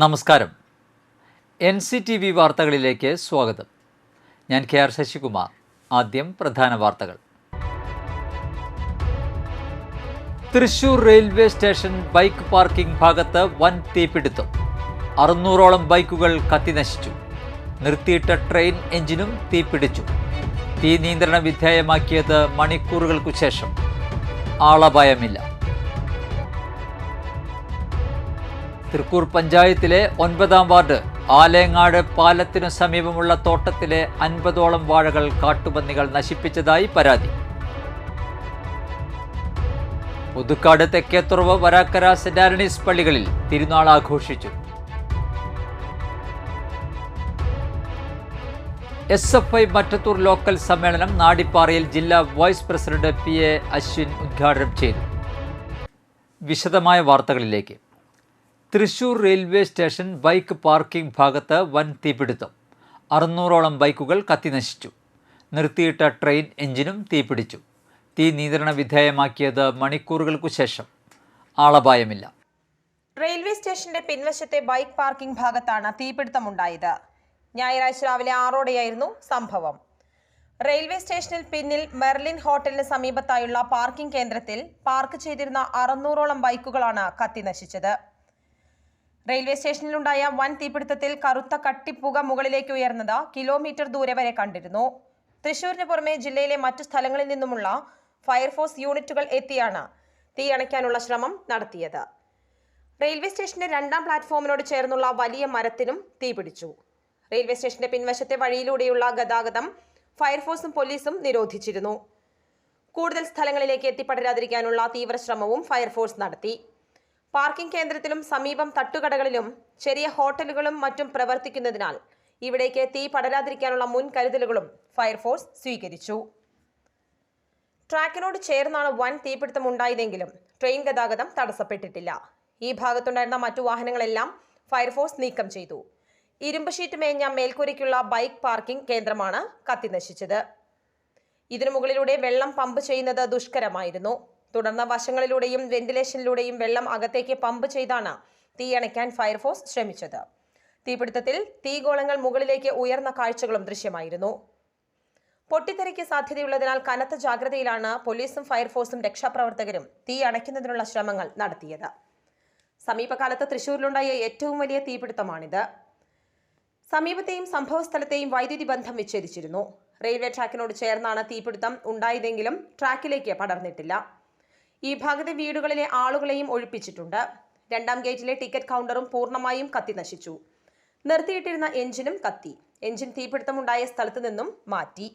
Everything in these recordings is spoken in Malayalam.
നമസ്കാരം. എൻ സി ടി വി വാർത്തകളിലേക്ക് സ്വാഗതം. ഞാൻ കെ ആർ ശശികുമാർ. ആദ്യം പ്രധാന വാർത്തകൾ. Thrissur railway station bike parking ഭാഗത്ത് വൻ തീപിടുത്തം. അറുന്നൂറോളം ബൈക്കുകൾ കത്തിനശിച്ചു നിർത്തിയിട്ട ട്രെയിൻ എഞ്ചിനും തീപിടിച്ചു. തീ നിയന്ത്രണ വിധേയമാക്കിയത് മണിക്കൂറുകൾക്കു ശേഷം. ആളപായമില്ല. തൃക്കൂർ പഞ്ചായത്തിലെ ഒൻപതാം വാർഡ് ആലയങ്ങാട് പാലത്തിനു സമീപമുള്ള തോട്ടത്തിലെ അൻപതോളം വാഴകൾ കാട്ടുപന്നികൾ നശിപ്പിച്ചതായി പരാതി. പുതുക്കാട് തെക്കേത്തുറവ് വരാക്കര സെന്റ് ആന്റണീസ് പള്ളികളിൽ തിരുനാൾ ആഘോഷിച്ചു. S F I Mattathur local സമ്മേളനം നാടിപ്പാറയിൽ ജില്ലാ vice president P A Ashwin ഉദ്ഘാടനം ചെയ്തു. വിശദമായ വാർത്തകളിലേക്ക്. Thrissur railway station bike parking ഭാഗത്ത് വൻ തീപിടുത്തം. അറുന്നൂറോളം ബൈക്കുകൾ കത്തിനശിച്ചു നിർത്തിയിട്ട ട്രെയിൻ എഞ്ചിനും തീപിടിച്ചു. തീ നിയന്ത്രണ വിധേയമാക്കിയത് മണിക്കൂറുകൾക്കു ശേഷം. ആളപായമില്ല. റെയിൽവേ സ്റ്റേഷന്റെ പിൻവശത്തെ ബൈക്ക് പാർക്കിംഗ് ഭാഗത്താണ് തീപിടുത്തമുണ്ടായത്. ഞായറാഴ്ച രാവിലെ ആറോടെയായിരുന്നു സംഭവം. റെയിൽവേ സ്റ്റേഷനിൽ പിന്നിൽ മെർലിൻ ഹോട്ടലിന് സമീപത്തായുള്ള പാർക്കിംഗ് കേന്ദ്രത്തിൽ പാർക്ക് ചെയ്തിരുന്ന അറുന്നൂറോളം ബൈക്കുകളാണ് കത്തിനശിച്ചത് റെയിൽവേ സ്റ്റേഷനിലുണ്ടായ വൻ തീപിടുത്തത്തിൽ കറുത്ത കട്ടിപ്പുക മുകളിലേക്ക് ഉയർന്നത് കിലോമീറ്റർ ദൂരെ വരെ കണ്ടിരുന്നു. തൃശൂരിന് പുറമെ ജില്ലയിലെ മറ്റു സ്ഥലങ്ങളിൽ നിന്നുമുള്ള ഫയർഫോഴ്സ് യൂണിറ്റുകൾ എത്തിയാണ് തീ അണയ്ക്കാനുള്ള ശ്രമം നടത്തിയത്. റെയിൽവേ സ്റ്റേഷന്റെ രണ്ടാം പ്ലാറ്റ്ഫോമിനോട് ചേർന്നുള്ള വലിയ മരത്തിനും തീപിടിച്ചു. റെയിൽവേ സ്റ്റേഷന്റെ പിൻവശത്തെ വഴിയിലൂടെയുള്ള ഗതാഗതം ഫയർഫോഴ്സും പോലീസും നിരോധിച്ചിരുന്നു. കൂടുതൽ സ്ഥലങ്ങളിലേക്ക് എത്തിപ്പെടരാതിരിക്കാനുള്ള തീവ്രശ്രമവും ഫയർഫോഴ്സ് നടത്തി. പാർക്കിംഗ് കേന്ദ്രത്തിലും സമീപം തട്ടുകടകളിലും ചെറിയ ഹോട്ടലുകളും മറ്റും പ്രവർത്തിക്കുന്നതിനാൽ ഇവിടേക്ക് തീ പടരാതിരിക്കാനുള്ള മുൻകരുതലുകളും ഫയർഫോഴ്സ് സ്വീകരിച്ചു. ട്രാക്കിനോട് ചേർന്നാണ് വൻ തീപിടുത്തം ഉണ്ടായതെങ്കിലും ട്രെയിൻ ഗതാഗതം തടസ്സപ്പെട്ടിട്ടില്ല. ഈ ഭാഗത്തുണ്ടായിരുന്ന മറ്റു വാഹനങ്ങളെല്ലാം ഫയർഫോഴ്സ് നീക്കം ചെയ്തു. ഇരുമ്പ് ഷീറ്റ് മേഞ്ഞ മേൽക്കൂരയ്ക്കുള്ള ബൈക്ക് പാർക്കിംഗ് കേന്ദ്രമാണ് കത്തിനശിച്ചത്. ഇതിനു മുകളിലൂടെ വെള്ളം പമ്പ് ചെയ്യുന്നത് ദുഷ്കരമായിരുന്നു. തുടർന്ന് വശങ്ങളിലൂടെയും വെന്റിലേഷനിലൂടെയും വെള്ളം അകത്തേക്ക് പമ്പ് ചെയ്താണ് തീയണയ്ക്കാൻ ഫയർഫോഴ്സ് ശ്രമിച്ചത്. തീപിടുത്തത്തിൽ തീഗോളങ്ങൾ മുകളിലേക്ക് ഉയർന്ന കാഴ്ചകളും ദൃശ്യമായിരുന്നു. പൊട്ടിത്തെറിക്ക് സാധ്യതയുള്ളതിനാൽ കനത്ത ജാഗ്രതയിലാണ് പോലീസും ഫയർഫോഴ്സും രക്ഷാപ്രവർത്തകരും തീ അണയ്ക്കുന്നതിനുള്ള ശ്രമങ്ങൾ നടത്തിയത്. സമീപകാലത്ത് തൃശൂരിലുണ്ടായ ഏറ്റവും വലിയ തീപിടുത്തമാണിത്. സമീപത്തെയും സംഭവസ്ഥലത്തെയും വൈദ്യുതി ബന്ധം വിച്ഛേദിച്ചിരുന്നു. റെയിൽവേ ട്രാക്കിനോട് ചേർന്നാണ് തീപിടുത്തം ഉണ്ടായതെങ്കിലും ട്രാക്കിലേക്ക് പടർന്നിട്ടില്ല. ഈ ഭാഗത്തെ വീടുകളിലെ ആളുകളെയും ഒഴിപ്പിച്ചിട്ടുണ്ട്. രണ്ടാം ഗേറ്റിലെ ടിക്കറ്റ് കൗണ്ടറും പൂർണമായും കത്തി നശിച്ചു. നിർത്തിയിട്ടിരുന്ന എഞ്ചിനും കത്തി. എഞ്ചിൻ തീപിടുത്തമുണ്ടായ സ്ഥലത്തു നിന്നും മാറ്റി.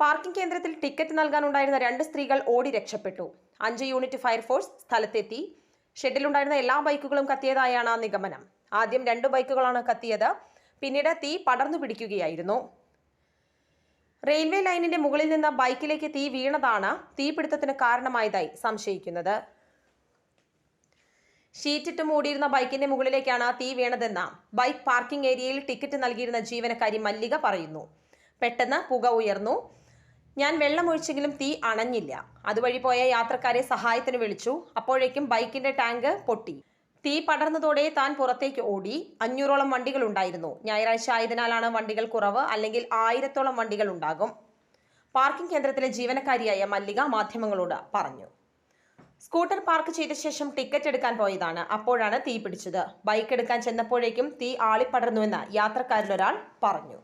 പാർക്കിംഗ് കേന്ദ്രത്തിൽ ടിക്കറ്റ് നൽകാനുണ്ടായിരുന്ന രണ്ട് സ്ത്രീകൾ ഓടി രക്ഷപ്പെട്ടു. അഞ്ച് യൂണിറ്റ് ഫയർഫോഴ്സ് സ്ഥലത്തെത്തി. ഷെഡിലുണ്ടായിരുന്ന എല്ലാ ബൈക്കുകളും കത്തിയതായാണ് നിഗമനം. ആദ്യം രണ്ട് ബൈക്കുകളാണ് കത്തിയത്. പിന്നീട് തീ പടർന്നു പിടിക്കുകയായിരുന്നു. റെയിൽവേ ലൈനിന്റെ മുകളിൽ നിന്ന് ബൈക്കിലേക്ക് തീ വീണതാണ് തീപിടുത്തത്തിന് കാരണമായതായി സംശയിക്കുന്നത്. ഷീറ്റിട്ട് മൂടിയിരുന്ന ബൈക്കിന്റെ മുകളിലേക്കാണ് തീ വീണതെന്ന് ബൈക്ക് പാർക്കിംഗ് ഏരിയയിൽ ടിക്കറ്റ് നൽകിയിരുന്ന ജീവനക്കാരി മല്ലിക പറയുന്നു. പെട്ടെന്ന് പുക ഉയർന്നു. ഞാൻ വെള്ളമൊഴിച്ചെങ്കിലും തീ അണഞ്ഞില്ല. അതുവഴി പോയ യാത്രക്കാരെ സഹായത്തിന് വിളിച്ചു. അപ്പോഴേക്കും ബൈക്കിന്റെ ടാങ്ക് പൊട്ടി. തീ പടർന്നതോടെ താൻ പുറത്തേക്ക് ഓടി. അഞ്ഞൂറോളം വണ്ടികൾ ഉണ്ടായിരുന്നു. ഞായറാഴ്ച ആയതിനാലാണ് വണ്ടികൾ കുറവ്. അല്ലെങ്കിൽ ആയിരത്തോളം വണ്ടികൾ ഉണ്ടാകും. പാർക്കിംഗ് കേന്ദ്രത്തിലെ ജീവനക്കാരിയായ മല്ലിക മാധ്യമങ്ങളോട് പറഞ്ഞു. സ്കൂട്ടർ പാർക്ക് ചെയ്ത ശേഷം ടിക്കറ്റ് എടുക്കാൻ പോയതാണ്. അപ്പോഴാണ് തീ പിടിച്ചത്. ബൈക്ക് എടുക്കാൻ ചെന്നപ്പോഴേക്കും തീ ആളിപ്പടർന്നുവെന്ന് യാത്രക്കാരിലൊരാൾ പറഞ്ഞു.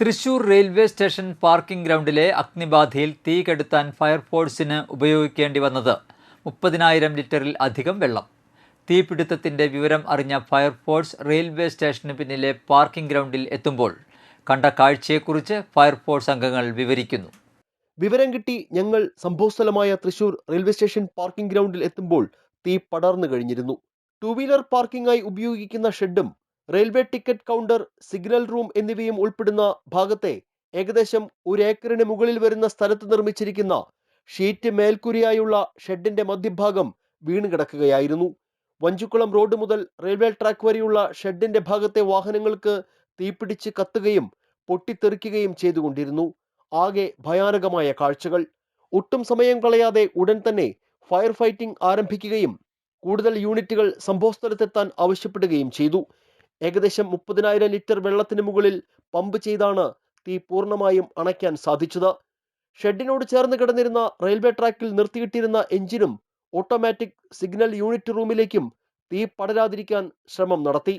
തൃശൂർ റെയിൽവേ സ്റ്റേഷൻ പാർക്കിംഗ് ഗ്രൗണ്ടിലെ അഗ്നിബാധയിൽ തീ കെടുത്താൻ ഫയർഫോഴ്സിന് ഉപയോഗിക്കേണ്ടി വന്നത് മുപ്പതിനായിരം ലിറ്ററിൽ അധികം വെള്ളം. തീപിടുത്തത്തിന്റെ വിവരം അറിഞ്ഞ ഫയർഫോഴ്സ് റെയിൽവേ സ്റ്റേഷന് പിന്നിലെ പാർക്കിംഗ് ഗ്രൗണ്ടിൽ എത്തുമ്പോൾ കണ്ട കാഴ്ചയെക്കുറിച്ച് ഫയർഫോഴ്സ് അംഗങ്ങൾ വിവരിക്കുന്നു. വിവരം കിട്ടി ഞങ്ങൾ സംഭവസ്ഥലമായ തൃശൂർ റെയിൽവേ സ്റ്റേഷൻ പാർക്കിംഗ് ഗ്രൗണ്ടിൽ എത്തുമ്പോൾ തീ പടർന്നു കഴിഞ്ഞിരുന്നു. ടൂ വീലർ പാർക്കിംഗായി ഉപയോഗിക്കുന്ന ഷെഡും railway ticket counter signal room എന്നിവയും ഉൾപ്പെടുന്ന ഭാഗത്തെ ഏകദേശം ഒരു ഏക്കറിന് മുകളിൽ വരുന്ന സ്ഥലത്ത് നിർമ്മിച്ചിരിക്കുന്ന ഷീറ്റ് മേൽക്കൂരയായുള്ള ഷെഡിന്റെ മധ്യഭാഗം വീണ് കിടക്കുകയായിരുന്നു. വഞ്ചുക്കുളം റോഡ് മുതൽ റെയിൽവേ ട്രാക്ക് വരെയുള്ള ഷെഡിന്റെ ഭാഗത്തെ വാഹനങ്ങൾക്ക് തീപിടിച്ച് കത്തുകയും പൊട്ടിത്തെറിക്കുകയും ചെയ്തുകൊണ്ടിരുന്നു. ആകെ ഭയാനകമായ കാഴ്ചകൾ. ഒട്ടും സമയം കളയാതെ ഉടൻ തന്നെ ഫയർ ഫൈറ്റിംഗ് ആരംഭിക്കുകയും കൂടുതൽ യൂണിറ്റുകൾ സംഭവസ്ഥലത്തെത്താൻ ആവശ്യപ്പെടുകയും ചെയ്തു. ഏകദേശം മുപ്പതിനായിരം ലിറ്റർ വെള്ളത്തിന് മുകളിൽ പമ്പ് ചെയ്താണ് തീ പൂർണമായും അണയ്ക്കാൻ സാധിച്ചത്. ഷെഡിനോട് ചേർന്ന് കിടന്നിരുന്ന റെയിൽവേ ട്രാക്കിൽ നിർത്തിയിട്ടിരുന്ന എഞ്ചിനും ഓട്ടോമാറ്റിക് സിഗ്നൽ യൂണിറ്റ് റൂമിലേക്കും തീ പടരാതിരിക്കാൻ ശ്രമം നടത്തി.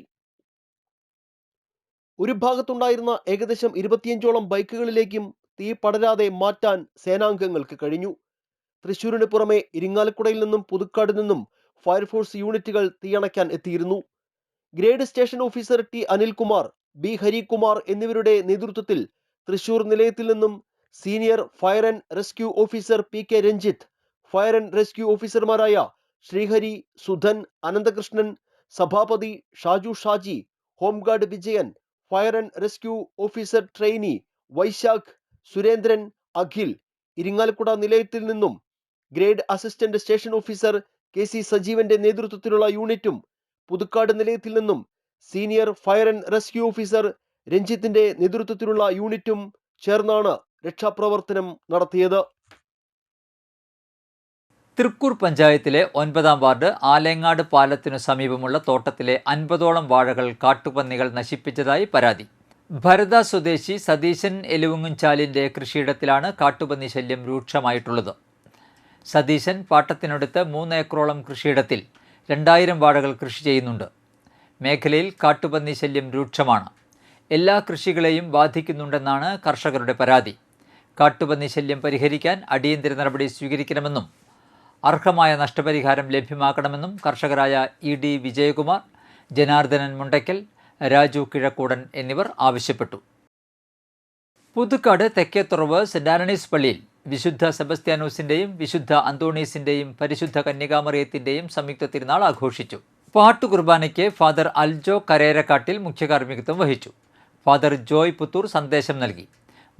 ഒരു ഭാഗത്തുണ്ടായിരുന്ന ഏകദേശം ഇരുപത്തിയഞ്ചോളം ബൈക്കുകളിലേക്കും തീ പടരാതെ മാറ്റാൻ സേനാംഗങ്ങൾക്ക് കഴിഞ്ഞു. തൃശൂരിന് പുറമെ ഇരിങ്ങാലക്കുടയിൽ നിന്നും പുതുക്കാട് നിന്നും ഫയർഫോഴ്സ് യൂണിറ്റുകൾ തീയണയ്ക്കാൻ എത്തിയിരുന്നു. Grade station officer T Anilkumar B Harikumar എന്നിവരുടെ നേതൃത്വത്തിൽ തൃശൂർ നിലയത്തിൽ നിന്നും senior fire and rescue officer P K Ranjith fire and rescue ഓഫീസർമാരായ Srihari Sudhan Ananthakrishnan Sabhapathi Shaju Shaji home guard Vijayan fire and rescue officer trainee Vaishakh Surendran Akhil. Irinjalakuda നിലയത്തിൽ നിന്നും grade assistant station officer K C സജീവന്റെ നേതൃത്വത്തിലുള്ള യൂണിറ്റും പുതുക്കാട് നിലയത്തിൽ നിന്നും senior fire and rescue officer രഞ്ജിത്തിന്റെ നേതൃത്വത്തിലുള്ള യൂണിറ്റും ചേർന്നാണ് രക്ഷാപ്രവർത്തനം നടത്തിയത്. തൃക്കൂർ പഞ്ചായത്തിലെ ഒൻപതാം വാർഡ് ആലേങ്ങാട് പാലത്തിനു സമീപമുള്ള തോട്ടത്തിലെ അൻപതോളം വാഴകൾ കാട്ടുപന്നികൾ നശിപ്പിച്ചതായി പരാതി. ഭരത സ്വദേശി സതീശൻ എലുവുങ്ങുംചാലിന്റെ കൃഷിയിടത്തിലാണ് കാട്ടുപന്നി ശല്യം രൂക്ഷമായിട്ടുള്ളത്. സതീശൻ പാട്ടത്തിനടുത്ത് മൂന്ന് ഏക്കറോളം കൃഷിയിടത്തിൽ രണ്ടായിരം വാഴകൾ കൃഷി ചെയ്യുന്നുണ്ട്. മേഖലയിൽ കാട്ടുപന്നി ശല്യം രൂക്ഷമാണ്. എല്ലാ കൃഷികളെയും ബാധിക്കുന്നുണ്ടെന്നാണ് കർഷകരുടെ പരാതി. കാട്ടുപന്നി ശല്യം പരിഹരിക്കാൻ അടിയന്തര നടപടി സ്വീകരിക്കണമെന്നും അർഹമായ നഷ്ടപരിഹാരം ലഭ്യമാക്കണമെന്നും കർഷകരായ ഇ ഡി വിജയകുമാർ ജനാർദ്ദനൻ മുണ്ടയ്ക്കൽ രാജു കിഴക്കൂടൻ എന്നിവർ ആവശ്യപ്പെട്ടു. പുതുക്കാട് തെക്കേത്തുറവ് സെന്റ് ആന്റണീസ് പള്ളിയിൽ വിശുദ്ധ സെബസ്ത്യാനോസിന്റെയും വിശുദ്ധ അന്തോണീസിന്റെയും പരിശുദ്ധ കന്യകാമറിയത്തിന്റെയും സംയുക്ത തിരുനാൾ ആഘോഷിച്ചു. പാട്ടു കുർബാനയ്ക്ക് ഫാദർ അൽജോ കരേരക്കാട്ടിൽ മുഖ്യകാർമ്മികത്വം വഹിച്ചു. ഫാദർ ജോയ് പുത്തൂർ സന്ദേശം നൽകി.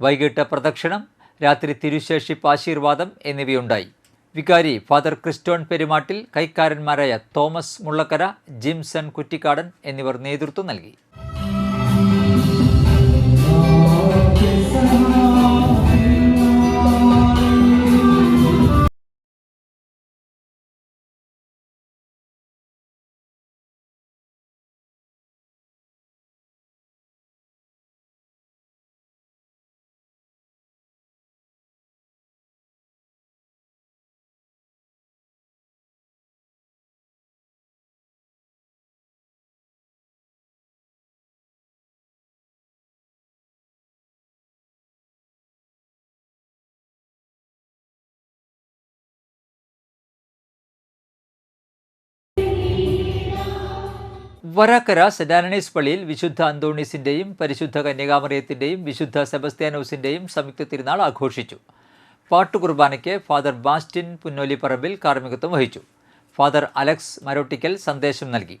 വൈകിട്ട് പ്രദക്ഷിണം രാത്രി തിരുശേഷിപ്പ് ആശീർവാദം എന്നിവയുണ്ടായി. വികാരി ഫാദർ ക്രിസ്റ്റോൺ പെരുമാട്ടിൽ കൈക്കാരന്മാരായ തോമസ് മുള്ളക്കര ജിംസൺ കുറ്റിക്കാടൻ എന്നിവർ നേതൃത്വം നൽകി. വരാക്കര സെഡാനണീസ് പള്ളിയിൽ വിശുദ്ധ അന്തോണീസിന്റെയും പരിശുദ്ധ കന്യകാമറിയത്തിന്റെയും വിശുദ്ധ സെബസ്ത്യാനോസിന്റെയും സംയുക്ത തിരുനാൾ ആഘോഷിച്ചു. പാട്ടുകുർബാനയ്ക്ക് ഫാദർ ബാസ്റ്റിൻ പുന്നോലിപ്പറമ്പിൽ കാർമ്മികത്വം വഹിച്ചു. ഫാദർ അലക്സ് മരോട്ടിക്കൽ സന്ദേശം നൽകി.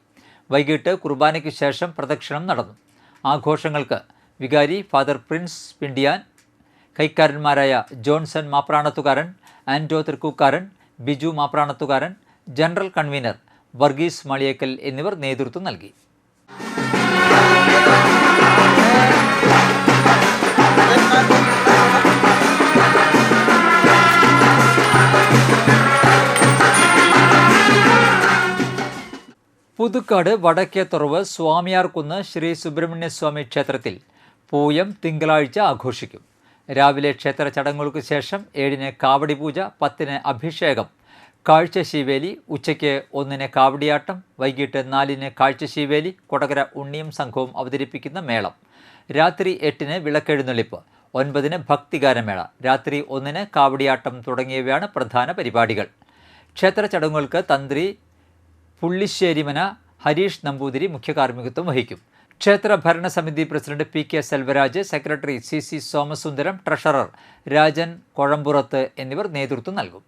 വൈകിട്ട് കുർബാനയ്ക്ക് ശേഷം പ്രദക്ഷിണം നടന്നു. ആഘോഷങ്ങൾക്ക് വികാരി ഫാദർ പ്രിൻസ് പിണ്ടിയാൻ കൈക്കാരന്മാരായ ജോൺസൺ മാപ്രാണത്തുകാരൻ ആൻഡോ തൃക്കൂക്കാരൻ ബിജു മാപ്രാണത്തുകാരൻ ജനറൽ കൺവീനർ വർഗീസ് മളിയേക്കൽ എന്നിവർ നേതൃത്വം നൽകി. പുതുക്കാട് വടക്കേത്തുറവ് സ്വാമിയാർകുന്ന് ശ്രീ സുബ്രഹ്മണ്യസ്വാമി ക്ഷേത്രത്തിൽ പൂയം തിങ്കളാഴ്ച ആഘോഷിക്കും. രാവിലെ ക്ഷേത്ര ചടങ്ങുകൾക്ക് ശേഷം ഏഴിന് കാവടി പൂജ പത്തിന് അഭിഷേകം കാഴ്ച ശീവേലി ഉച്ചയ്ക്ക് ഒന്നിന് കാവടിയാട്ടം വൈകിട്ട് നാലിന് കാഴ്ച ശീവേലി കൊടകര ഉണ്ണിയും സംഘവും അവതരിപ്പിക്കുന്ന മേളം. രാത്രി എട്ടിന് വിളക്കെഴുന്നള്ളിപ്പ് ഒൻപതിന് ഭക്തിഗാനമേള രാത്രി ഒന്നിന് കാവടിയാട്ടം തുടങ്ങിയവയാണ് പ്രധാന പരിപാടികൾ. ക്ഷേത്ര ചടങ്ങുകൾക്ക് തന്ത്രി പുള്ളിശ്ശേരിമന ഹരീഷ് നമ്പൂതിരി മുഖ്യ കാർമ്മികത്വം വഹിക്കും. ക്ഷേത്ര ഭരണസമിതി president P K Selvaraj secretary C C Somasundaram treasurer Rajan Kozhampurath എന്നിവർ നേതൃത്വം നൽകും.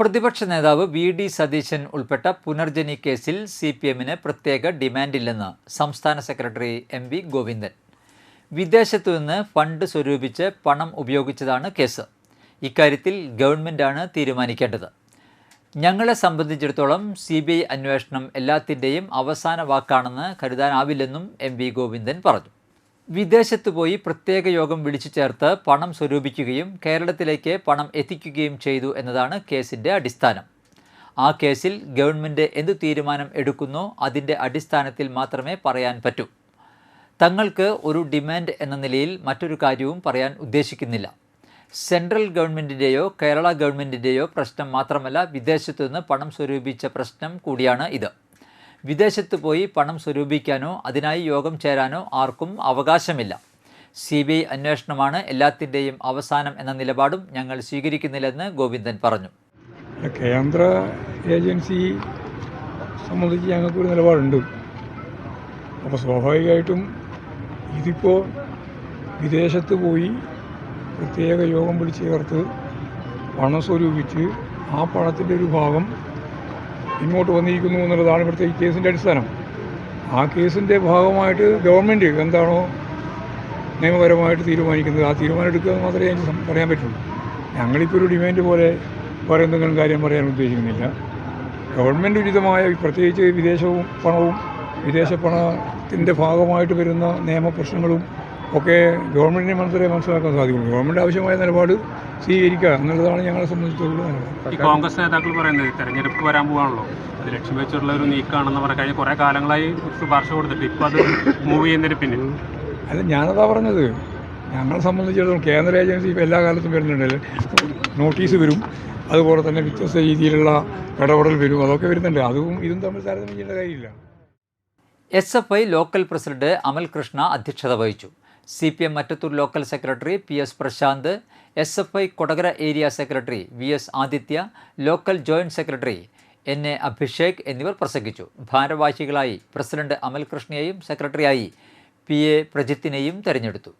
പ്രതിപക്ഷ നേതാവ് വി ഡി സതീശൻ ഉൾപ്പെട്ട പുനർജനി കേസിൽ സി പി എമ്മിന് പ്രത്യേക ഡിമാൻഡില്ലെന്ന് സംസ്ഥാന സെക്രട്ടറി എം വി ഗോവിന്ദൻ. വിദേശത്തു നിന്ന് ഫണ്ട് സ്വരൂപിച്ച് പണം ഉപയോഗിച്ചതാണ് കേസ്. ഇക്കാര്യത്തിൽ ഗവൺമെന്റാണ് തീരുമാനിക്കേണ്ടത്. ഞങ്ങളെ സംബന്ധിച്ചിടത്തോളം സി ബി ഐ അന്വേഷണം എല്ലാത്തിന്റെയും അവസാന വാക്കാണെന്ന് കരുതാനാവില്ലെന്നും എം വി ഗോവിന്ദൻ പറഞ്ഞു. വിദേശത്ത് പോയി പ്രത്യേക യോഗം വിളിച്ചു ചേർത്ത് പണം സ്വരൂപിക്കുകയും കേരളത്തിലേക്ക് പണം എത്തിക്കുകയും ചെയ്തു എന്നതാണ് കേസിന്റെ അടിസ്ഥാനം. ആ കേസിൽ ഗവൺമെന്റ് എന്ത് തീരുമാനം എടുക്കുന്നോ അതിന്റെ അടിസ്ഥാനത്തിൽ മാത്രമേ പറയാൻ പറ്റൂ. തങ്ങൾക്ക് ഒരു ഡിമാൻഡ് എന്ന നിലയിൽ മറ്റൊരു കാര്യവും പറയാൻ ഉദ്ദേശിക്കുന്നില്ല. സെൻട്രൽ ഗവൺമെന്റിന്റെയോ കേരള ഗവൺമെന്റിന്റെയോ പ്രശ്നം മാത്രമല്ല വിദേശത്തുനിന്ന് പണം സ്വരൂപിച്ച പ്രശ്നം കൂടിയാണ് ഇത്. വിദേശത്ത് പോയി പണം സ്വരൂപിക്കാനോ അതിനായി യോഗം ചേരാനോ ആർക്കും അവകാശമില്ല. സി ബി ഐ അന്വേഷണമാണ് എല്ലാത്തിന്റെയും അവസാനം എന്ന നിലപാടും ഞങ്ങൾ സ്വീകരിക്കുന്നില്ലെന്ന് ഗോവിന്ദൻ പറഞ്ഞു. കേന്ദ്ര ഏജൻസി സംബന്ധിച്ച് ഞങ്ങൾക്കൊരു നിലപാടുണ്ട്. അപ്പോൾ സ്വാഭാവികമായിട്ടും ഇതിപ്പോൾ വിദേശത്ത് പോയി പ്രത്യേക യോഗം വിളിച്ച് ചേർത്ത് പണം സ്വരൂപിച്ച് ആ പണത്തിന്റെ ഒരു ഭാഗം ഇങ്ങോട്ട് വന്നിരിക്കുന്നു എന്നുള്ളതാണ് ഇവിടുത്തെ ഈ കേസിന്റെ അടിസ്ഥാനം. ആ കേസിന്റെ ഭാഗമായിട്ട് ഗവൺമെന്റ് എന്താണോ നിയമപരമായിട്ട് തീരുമാനിക്കുന്നത്. ആ തീരുമാനം എടുക്കുക എന്ന് മാത്രമേ എനിക്ക് പറയാൻ പറ്റുള്ളൂ. ഞങ്ങളിപ്പോൾ ഒരു ഡിമാൻഡ് പോലെ വേറെ എന്തെങ്കിലും കാര്യം പറയാൻ ഉദ്ദേശിക്കുന്നില്ല. ഗവൺമെന്റ് ഉചിതമായ പ്രത്യേകിച്ച് വിദേശവും പണവും വിദേശ പണത്തിന്റെ ഭാഗമായിട്ട് വരുന്ന നിയമപ്രശ്നങ്ങളും ഒക്കെ ഗവൺമെന്റിനെ മാത്രമേ മനസ്സിലാക്കാൻ സാധിക്കുള്ളൂ. ഗവൺമെന്റ് ആവശ്യമായ നിലപാട് സ്വീകരിക്കുക എന്നുള്ളതാണ് ഞങ്ങളെ സംബന്ധിച്ചുള്ള ഈ കോൺഗ്രസ് നേതാക്കൾ പറയുന്നത് തെരഞ്ഞെടുപ്പ് വരാൻ പോവാണല്ലോ. അത് ലക്ഷ്യം വെച്ചുള്ള ഒരു നീക്കമാണെന്ന് പറഞ്ഞ കഴിഞ്ഞ കുറേ കാലങ്ങളായി ശുപാർശ കൊടുത്തിട്ട് ഇപ്പോൾ അത് മൂവ് ചെയ്യുന്നതിന് പിന്നെ അല്ല ഞാനതാ പറഞ്ഞത്. ഞങ്ങളെ സംബന്ധിച്ചിടത്തോളം കേന്ദ്ര ഏജൻസി ഇപ്പോൾ എല്ലാ കാലത്തും വരുന്നുണ്ട് നോട്ടീസ് വരും. അതുപോലെ തന്നെ വ്യത്യസ്ത രീതിയിലുള്ള ഇടപെടൽ വരും. അതൊക്കെ വരുന്നുണ്ട്. അതും ഇതും തമ്മിൽ താരതമ്യം ചെയ്യേണ്ട കാര്യമില്ല. S F I local president Amal Krishna അധ്യക്ഷത വഹിച്ചു. C P M Mattathur local secretary P S Prashanth S F I Kodakara area secretary V S Adithya local joint secretary N A Abhishek എന്നിവർ പ്രസംഗിച്ചു. ഭാരവാഹികളായി പ്രസിഡന്റ് അമൽ കൃഷ്ണയെയും സെക്രട്ടറിയായി പി എ പ്രജിത്തിനെയും തെരഞ്ഞെടുത്തു.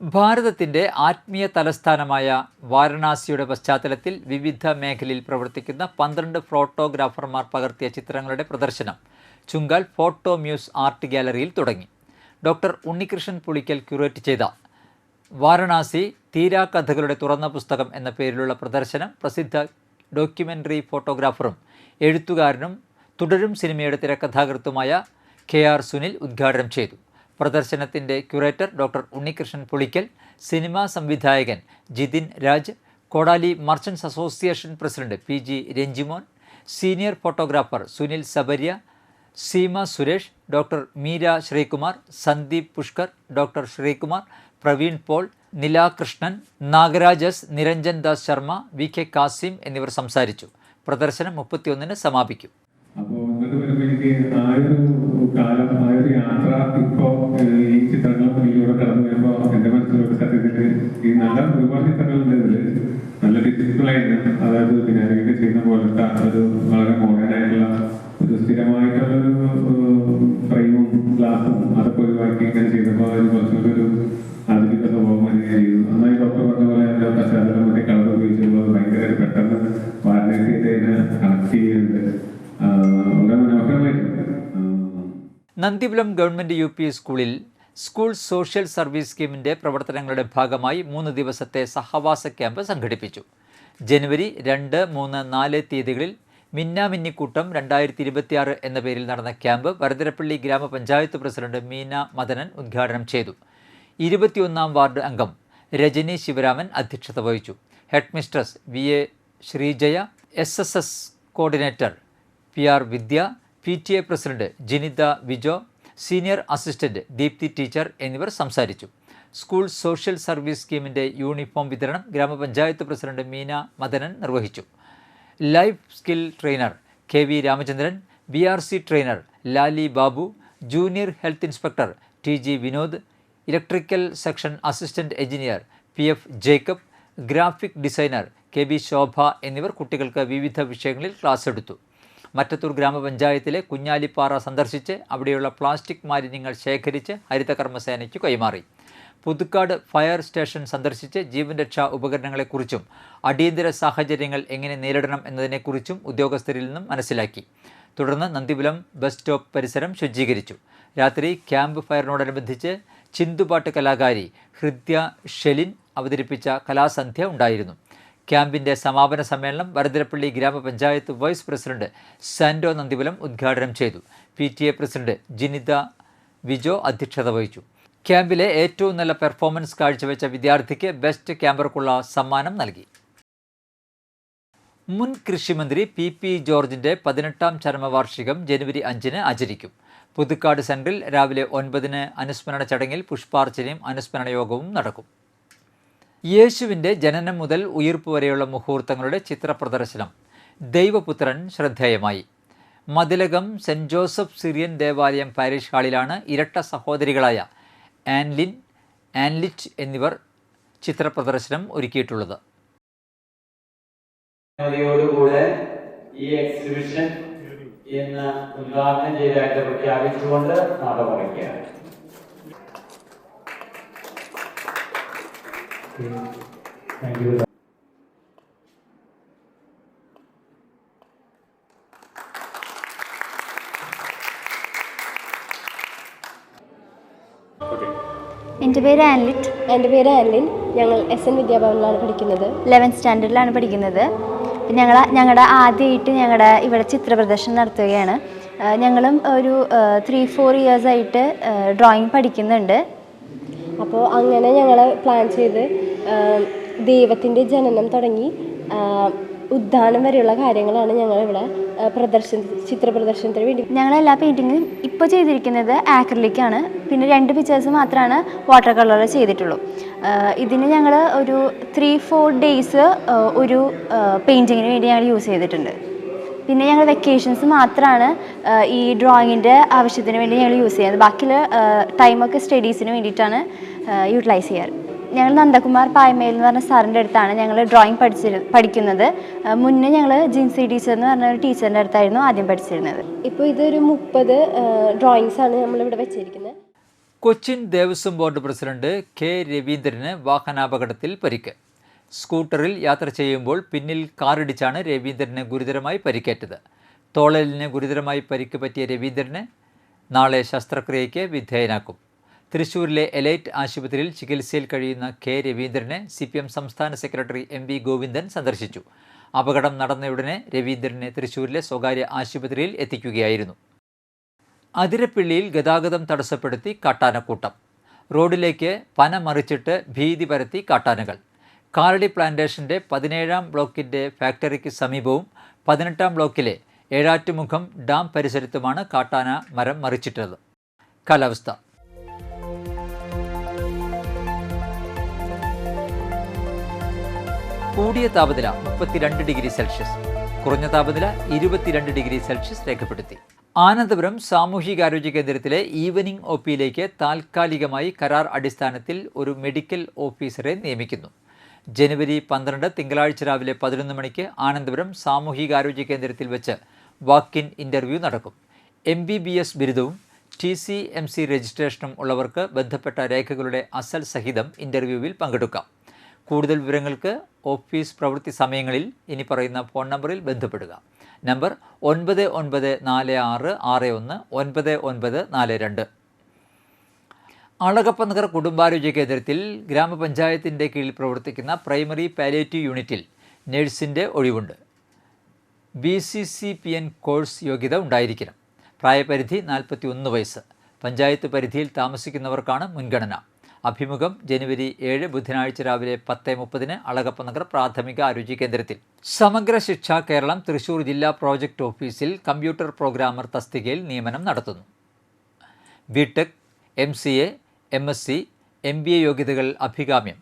ഭാരതത്തിന്റെ ആത്മീയ തലസ്ഥാനമായ വാരണാസിയുടെ പശ്ചാത്തലത്തിൽ വിവിധ മേഖലയിൽ പ്രവർത്തിക്കുന്ന പന്ത്രണ്ട് ഫോട്ടോഗ്രാഫർമാർ പകർത്തിയ ചിത്രങ്ങളുടെ പ്രദർശനം ചുങ്കാൽ ഫോട്ടോ മ്യൂസ് ആർട്ട് ഗാലറിയിൽ തുടങ്ങി. ഡോക്ടർ ഉണ്ണികൃഷ്ണൻ പുളിക്കൽ ക്യൂറേറ്റ് ചെയ്ത വാരണാസി തീരാകഥകളുടെ തുറന്ന പുസ്തകം എന്ന പേരിലുള്ള പ്രദർശനം പ്രസിദ്ധ ഡോക്യുമെന്ററി ഫോട്ടോഗ്രാഫറും എഴുത്തുകാരനും തുടരും സിനിമയുടെ തിരക്കഥാകൃത്തുമായ കെ ആർ സുനിൽ ഉദ്ഘാടനം ചെയ്തു. പ്രദർശനത്തിന്റെ curator doctor Unnikrishnan Pulikkal cinema സംവിധായകൻ Jithin Raj Kodali merchants association president P G Ranjimon senior photographer Sunil Sabarya Seema Suresh doctor Meera Sreekumar Sandeep Pushkar doctor Sreekumar Praveen Paul Nilakrishnan Nagarajas Niranjan Das Sharma V K Kasim എന്നിവർ സംസാരിച്ചു. പ്രദർശനം മുപ്പത്തിയൊന്നിന് സമാപിക്കും. അപ്പോൾ ഒരു യാത്ര ഇപ്പോൾ ഈ നല്ല ഒരുപാട് അതായത് ചെയ്യുന്ന പോലത്തെ ഒരു വളരെ മോഡേൺ ആയിട്ടുള്ള ഒരു സ്ഥിരമായിട്ടുള്ള ഒരു ഫ്രെയിമും ഗ്ലാസും അതൊക്കെ ഒഴിവാക്കി ഇങ്ങനെ ചെയ്തപ്പോൾ അതിന് കുറച്ചുകൂടി ഒരു ആധുനിക സ്വഭാവം വരികയും ചെയ്തു നന്നായി ഡോക്ടർ പറഞ്ഞ പോലെ അതിന്റെ പശ്ചാത്തലം മറ്റേ കളർ ഉപയോഗിച്ചപ്പോൾ ഭയങ്കര പെട്ടെന്ന് അതിനെ കണക്ട് ചെയ്യുന്നുണ്ട് വളരെ മനോഹരമായിട്ടുണ്ട്. നന്ദിപുലം ഗവൺമെന്റ് യു പി സ്കൂളിൽ സ്കൂൾ സോഷ്യൽ സർവീസ് സ്കീമിന്റെ പ്രവർത്തനങ്ങളുടെ ഭാഗമായി മൂന്ന് ദിവസത്തെ സഹവാസ ക്യാമ്പ് സംഘടിപ്പിച്ചു. ജനുവരി രണ്ട് മൂന്ന് നാല് തീയതികളിൽ മിന്നാമിന്നിക്കൂട്ടം രണ്ടായിരത്തി ഇരുപത്തിയാറ് എന്ന പേരിൽ നടന്ന ക്യാമ്പ് വരതിരപ്പള്ളി ഗ്രാമപഞ്ചായത്ത് പ്രസിഡന്റ് മീന മദനൻ ഉദ്ഘാടനം ചെയ്തു. ഇരുപത്തിയൊന്നാം വാർഡ് അംഗം രജനി ശിവരാമൻ അധ്യക്ഷത വഹിച്ചു. Headmistress V A Sreejaya S S S coordinator P R Vidya P T A president Jinitha Vijo senior assistant Deepthi teacher എന്നിവർ സംസാരിച്ചു. സ്കൂൾ സോഷ്യൽ സർവീസ് സ്കീമിന്റെ യൂണിഫോം വിതരണം ഗ്രാമപഞ്ചായത്ത് പ്രസിഡന്റ് മീന മദനൻ നിർവഹിച്ചു. Life skill trainer K V Ramachandran B R C trainer Lali Babu junior health inspector T G Vinod electrical section assistant engineer P F Jacob graphic designer K B Shobha എന്നിവർ കുട്ടികൾക്ക് വിവിധ വിഷയങ്ങളിൽ ക്ലാസ് എടുത്തു. മറ്റത്തൂർ ഗ്രാമപഞ്ചായത്തിലെ കുഞ്ഞാലിപ്പാറ സന്ദർശിച്ച് അവിടെയുള്ള പ്ലാസ്റ്റിക് മാലിന്യങ്ങൾ ശേഖരിച്ച് ഹരിതകർമ്മസേനയ്ക്ക് കൈമാറി. പുതുക്കാട് ഫയർ സ്റ്റേഷൻ സന്ദർശിച്ച് ജീവൻ രക്ഷാ ഉപകരണങ്ങളെക്കുറിച്ചും അടിയന്തര സാഹചര്യങ്ങൾ എങ്ങനെ നേരിടണം എന്നതിനെക്കുറിച്ചും ഉദ്യോഗസ്ഥരിൽ നിന്നും മനസ്സിലാക്കി. തുടർന്ന് നന്ദിപുലം ബസ് സ്റ്റോപ്പ് പരിസരം ശുചീകരിച്ചു. രാത്രി ക്യാമ്പ് ഫയറിനോടനുബന്ധിച്ച് ചിന്തുപാട്ട് കലാകാരി ഹൃദ്യ ഷെലിൻ അവതരിപ്പിച്ച കലാസന്ധ്യ ഉണ്ടായിരുന്നു. ക്യാമ്പിന്റെ സമാപന സമ്മേളനം വരദരപ്പള്ളി ഗ്രാമപഞ്ചായത്ത് വൈസ് പ്രസിഡന്റ് സാൻഡോ നന്ദിപുലം ഉദ്ഘാടനം ചെയ്തു. പി പ്രസിഡന്റ് ജിനിത വിജോ അധ്യക്ഷത വഹിച്ചു. ക്യാമ്പിലെ ഏറ്റവും നല്ല പെർഫോമൻസ് കാഴ്ചവെച്ച വിദ്യാർത്ഥിക്ക് ബെസ്റ്റ് ക്യാമ്പർക്കുള്ള സമ്മാനം നൽകി. മുൻ കൃഷിമന്ത്രി പി പി ജോർജിന്റെ പതിനെട്ടാം ചരമവാർഷികം ജനുവരി അഞ്ചിന് ആചരിക്കും. പുതുക്കാട് സെൻട്രൽ രാവിലെ ഒൻപതിന് അനുസ്മരണ ചടങ്ങിൽ പുഷ്പാർച്ചനയും അനുസ്മരണ യോഗവും നടക്കും. യേശുവിന്റെ ജനനം മുതൽ ഉയർപ്പ് വരെയുള്ള മുഹൂർത്തങ്ങളുടെ ചിത്രപ്രദർശനം ദൈവപുത്രൻ ശ്രദ്ധേയമായി. മതിലകം സെന്റ് ജോസഫ് സിറിയൻ ദേവാലയം പാരീഷ് ഹാളിലാണ് ഇരട്ട സഹോദരികളായ ആൻലിൻ ആൻലിറ്റ് എന്നിവർ ചിത്രപ്രദർശനം ഒരുക്കിയിട്ടുള്ളത്. അനുമതിയോടുകൂടെ ഈ എക്സിബിഷൻ ഇന്ന് ഉദ്ഘാടനം ചെയ്തതായിട്ട് പ്രഖ്യാപിച്ചുകൊണ്ട് നട പറയുകയാണ് താങ്ക് യു എന്റെ പേര് ആൻലിറ്റ്. എന്റെ പേര് ആൻലിൻ. ഞങ്ങൾ എസ് എൻ വിദ്യാഭവനിലാണ് പഠിക്കുന്നത്. ലെവൻത്ത് സ്റ്റാൻഡേർഡിലാണ് പഠിക്കുന്നത്. ഞങ്ങൾ ഞങ്ങളുടെ ആദ്യമായിട്ട് ഞങ്ങളുടെ ഇവിടെ ചിത്ര പ്രദർശനം നടത്തുകയാണ് ഞങ്ങളും ഒരു ത്രീ ഫോർ ഇയേഴ്സായിട്ട് ഡ്രോയിങ് പഠിക്കുന്നുണ്ട്. അപ്പോൾ അങ്ങനെ ഞങ്ങൾ പ്ലാൻ ചെയ്ത് ദൈവത്തിന്റെ ജനനം തുടങ്ങി. ഉദ്ധാനം വരെയുള്ള കാര്യങ്ങളാണ് ഞങ്ങൾ ഇവിടെ പ്രദർശന ചിത്ര പ്രദർശനത്തിന് വേണ്ടി. ഞങ്ങൾ എല്ലാ പെയിന്റിങ്ങും ഇപ്പോൾ ചെയ്തിരിക്കുന്നത് ആക്രിലിക്കാണ്. പിന്നെ രണ്ട് പിക്ചേഴ്സ് മാത്രമാണ് വാട്ടർ കളർ ചെയ്തിട്ടുള്ളൂ. ഇതിന് ഞങ്ങൾ ഒരു ത്രീ ഫോർ ഡേയ്സ് ഒരു പെയിന്റിങ്ങിന് വേണ്ടി ഞങ്ങൾ യൂസ് ചെയ്തിട്ടുണ്ട്. പിന്നെ ഞങ്ങൾ വെക്കേഷൻസ് മാത്രമാണ് ഈ ഡ്രോയിങ്ങിന്റെ ആവശ്യത്തിന് വേണ്ടി ഞങ്ങൾ യൂസ് ചെയ്യുന്നത്. ബാക്കിയുള്ള ടൈമൊക്കെ സ്റ്റഡീസിന് വേണ്ടിയിട്ടാണ് യൂട്ടിലൈസ് ചെയ്യാറ്. ഞങ്ങൾ നന്ദകുമാർ പായ്മേൽ എന്ന് പറഞ്ഞ സാറിന്റെ അടുത്താണ് ഞങ്ങൾ ഡ്രോയിങ് പഠിച്ചിരു പഠിക്കുന്നത്. മുന്നേ ഞങ്ങൾ ജിൻസി ടീച്ചർ എന്ന് പറഞ്ഞ ഒരു ടീച്ചറിന്റെ അടുത്തായിരുന്നു ആദ്യം പഠിച്ചിരുന്നത്. ഇപ്പോൾ ഇതൊരു മുപ്പത് ഡ്രോയിങ്സ് ആണ് നമ്മളിവിടെ വെച്ചിരിക്കുന്നത്. Cochin Devaswom board president K രവീന്ദ്രന് വാഹനാപകടത്തിൽ പരിക്ക്. സ്കൂട്ടറിൽ യാത്ര ചെയ്യുമ്പോൾ പിന്നിൽ കാറിടിച്ചാണ് രവീന്ദ്രന് ഗുരുതരമായി പരിക്കേറ്റത്. തോളലിന് ഗുരുതരമായി പരിക്ക് പറ്റിയ രവീന്ദ്രന് നാളെ ശസ്ത്രക്രിയയ്ക്ക് വിധേയനാക്കും. തൃശൂരിലെ എലൈറ്റ് ആശുപത്രിയിൽ ചികിത്സയിൽ കഴിയുന്ന കെ രവീന്ദ്രനെ സി പി എം സംസ്ഥാന സെക്രട്ടറി എം വി ഗോവിന്ദൻ സന്ദർശിച്ചു. അപകടം നടന്നയുടനെ രവീന്ദ്രനെ തൃശൂരിലെ സ്വകാര്യ ആശുപത്രിയിൽ എത്തിക്കുകയായിരുന്നു. അതിരപ്പിള്ളിയിൽ ഗതാഗതം തടസ്സപ്പെടുത്തി കാട്ടാനക്കൂട്ടം. റോഡിലേക്ക് പന മറിച്ചിട്ട് ഭീതി പരത്തി കാട്ടാനകൾ. കാലടി പ്ലാന്റേഷന്റെ പതിനേഴാം ബ്ലോക്കിന്റെ ഫാക്ടറിക്ക് സമീപവും പതിനെട്ടാം ബ്ലോക്കിലെ ഏഴാറ്റുമുഖം ഡാം പരിസരത്തുമാണ് കാട്ടാന മരം മറിച്ചിട്ടത്. കാലാവസ്ഥ. കൂടിയ താപനില മുപ്പത്തിരണ്ട് ഡിഗ്രി സെൽഷ്യസ്. കുറഞ്ഞ താപനില ഇരുപത്തിരണ്ട് ഡിഗ്രി സെൽഷ്യസ് രേഖപ്പെടുത്തി. ആനന്തപുരം സാമൂഹികാരോഗ്യ കേന്ദ്രത്തിലെ ഈവനിംഗ് ഒ പിയിലേക്ക് താൽക്കാലികമായി കരാർ അടിസ്ഥാനത്തിൽ ഒരു മെഡിക്കൽ ഓഫീസറെ നിയമിക്കുന്നു. ജനുവരി പന്ത്രണ്ട് തിങ്കളാഴ്ച രാവിലെ പതിനൊന്ന് മണിക്ക് ആനന്തപുരം സാമൂഹികാരോഗ്യ കേന്ദ്രത്തിൽ വെച്ച് വാക്ക് ഇൻ ഇന്റർവ്യൂ നടക്കും. എം ബി ബി എസ് ബിരുദവും ടി സി എം സി രജിസ്ട്രേഷനും ഉള്ളവർക്ക് ബന്ധപ്പെട്ട രേഖകളുടെ അസൽ സഹിതം ഇന്റർവ്യൂവിൽ പങ്കെടുക്കാം. കൂടുതൽ വിവരങ്ങൾക്ക് ഓഫീസ് പ്രവൃത്തി സമയങ്ങളിൽ ഇനി പറയുന്ന ഫോൺ നമ്പറിൽ ബന്ധപ്പെടുക. നമ്പർ ഒൻപത് ഒൻപത് നാല് ആറ് ആറ് ഒന്ന് ഒൻപത് ഒൻപത് നാല് രണ്ട്. അളകപ്പനഗർ കുടുംബാരോഗ്യ കേന്ദ്രത്തിൽ ഗ്രാമപഞ്ചായത്തിന്റെ കീഴിൽ പ്രവർത്തിക്കുന്ന പ്രൈമറി പാലിയേറ്റീവ് യൂണിറ്റിൽ നഴ്സിന്റെ ഒഴിവുണ്ട്. B C C P N course യോഗ്യത ഉണ്ടായിരിക്കണം. പ്രായപരിധി നാൽപ്പത്തി ഒന്ന് വയസ്സ്. പഞ്ചായത്ത് പരിധിയിൽ താമസിക്കുന്നവർക്കാണ് മുൻഗണന. അഭിമുഖം ജനുവരി ഏഴ് ബുധനാഴ്ച രാവിലെ പത്ത് മുപ്പതിന് അളകപ്പനഗർ പ്രാഥമിക ആരോഗ്യ കേന്ദ്രത്തിൽ. സമഗ്ര ശിക്ഷ കേരളം തൃശൂർ ജില്ലാ പ്രോജക്റ്റ് ഓഫീസിൽ കമ്പ്യൂട്ടർ പ്രോഗ്രാമർ തസ്തികയിൽ നിയമനം നടത്തുന്നു. BTech M C A M S C M B A യോഗ്യതകൾ അഭികാമ്യം.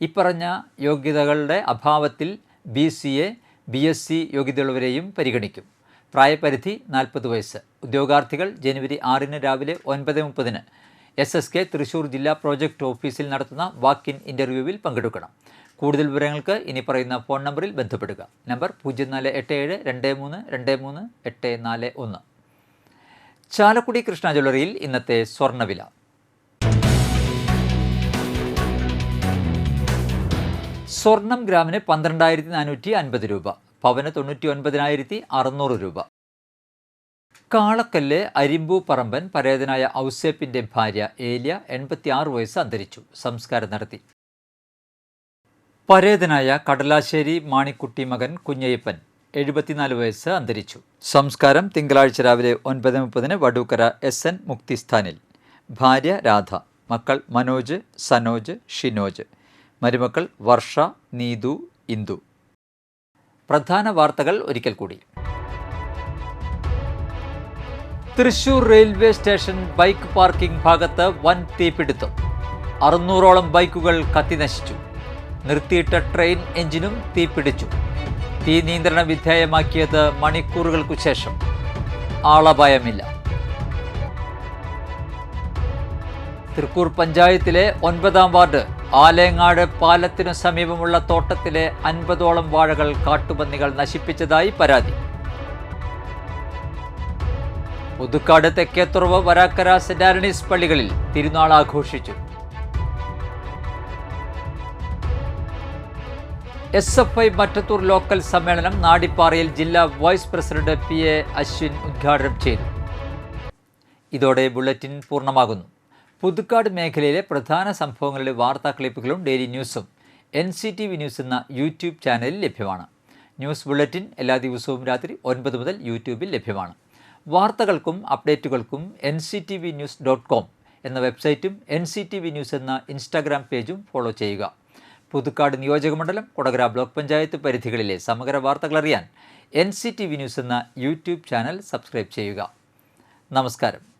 ഇപ്പറഞ്ഞ യോഗ്യതകളുടെ അഭാവത്തിൽ B C A B S C യോഗ്യതയുള്ളവരെയും പരിഗണിക്കും. പ്രായപരിധി നാൽപ്പത് വയസ്സ്. ഉദ്യോഗാർത്ഥികൾ ജനുവരി ആറിന് രാവിലെ ഒൻപത് മുപ്പതിന് എസ് എസ് കെ തൃശൂർ ജില്ലാ പ്രോജക്റ്റ് ഓഫീസിൽ നടത്തുന്ന വാക്ക് ഇൻ ഇന്റർവ്യൂവിൽ പങ്കെടുക്കണം. കൂടുതൽ വിവരങ്ങൾക്ക് ഇനി പറയുന്ന ഫോൺ നമ്പറിൽ ബന്ധപ്പെടുക. നമ്പർ പൂജ്യം നാല് എട്ട് ഏഴ് രണ്ട് മൂന്ന് രണ്ട് മൂന്ന് എട്ട് നാല് ഒന്ന്. ചാലക്കുടി കൃഷ്ണ ജ്വല്ലറിയിൽ ഇന്നത്തെ സ്വർണവില സ്വർണം ഗ്രാമിന് പന്ത്രണ്ടായിരത്തി നാനൂറ്റി അൻപത് രൂപ. പവന് തൊണ്ണൂറ്റി ഒൻപതിനായിരത്തി അറുന്നൂറ് രൂപ. കാളക്കല്ല് അരിമ്പു പറമ്പൻ പരേതനായ ഔസേപ്പിന്റെ ഭാര്യ ഏലിയ എൺപത്തിയാറ് വയസ്സ് അന്തരിച്ചു. സംസ്കാരം നടത്തി. പരേതനായ കടലാശ്ശേരി മാണിക്കുട്ടി മകൻ കുഞ്ഞയ്യപ്പൻ എഴുപത്തിനാല് വയസ്സ് അന്തരിച്ചു. സംസ്കാരം തിങ്കളാഴ്ച രാവിലെ ഒൻപത് മുപ്പതിന് വടൂക്കര എസ് എൻ മുക്തിസ്ഥാനിൽ. ഭാര്യ രാധ മക്കൾ മനോജ് സനോജ് ഷിനോജ്. മരുമക്കൾ വർഷ നീതു ഇന്ദു. പ്രധാന വാർത്തകൾ ഒരിക്കൽ കൂടി. Thrissur railway station bike parking ഭാഗത്ത് വൻ തീപിടുത്തം. അറുന്നൂറോളം ബൈക്കുകൾ കത്തിനശിച്ചു നിർത്തിയിട്ട ട്രെയിൻ എഞ്ചിനും തീപിടിച്ചു. തീ നിയന്ത്രണ വിധേയമാക്കിയത് മണിക്കൂറുകൾക്കു ശേഷം. ആളപായമില്ല. തൃക്കൂർ പഞ്ചായത്തിലെ ഒൻപതാം വാർഡ് ആലേങ്ങാട് പാലത്തിനു സമീപമുള്ള തോട്ടത്തിലെ അൻപതോളം വാഴകൾ കാട്ടുപന്നികൾ നശിപ്പിച്ചതായി പരാതി. പുതുക്കാട് തെക്കേത്തുറവ് വരാക്കര സെന്റ് ആന്റണീസ് പള്ളികളിൽ തിരുനാൾ ആഘോഷിച്ചു. S F I Mattathur local സമ്മേളനം നാടിപ്പാറയിൽ ജില്ലാ vice president P A Ashwin ഉദ്ഘാടനം ചെയ്തു. ഇതോടെ ബുള്ളറ്റിൻ പൂർണമാകുന്നു. പുതുക്കാട് മേഖലയിലെ പ്രധാന സംഭവങ്ങളുടെ വാർത്താ ക്ലിപ്പുകളും ഡെയിലി ന്യൂസും N C T V news എന്ന യൂട്യൂബ് ചാനലിൽ ലഭ്യമാണ്. ന്യൂസ് ബുള്ളറ്റിൻ എല്ലാ ദിവസവും രാത്രി ഒൻപത് മുതൽ യൂട്യൂബിൽ ലഭ്യമാണ്. വാർത്തകൾക്കും അപ്ഡേറ്റുകൾക്കും N C T V news dot com എന്ന വെബ്സൈറ്റും N C T V news എന്ന ഇൻസ്റ്റാഗ്രാം പേജും ഫോളോ ചെയ്യുക. പുതുക്കാട് നിയോജകമണ്ഡലം കൊടകര ബ്ലോക്ക് പഞ്ചായത്ത് പരിധികളിലെ സമഗ്ര വാർത്തകൾ അറിയാൻ N C T V news എന്ന യൂട്യൂബ് ചാനൽ സബ്സ്ക്രൈബ് ചെയ്യുക. നമസ്കാരം.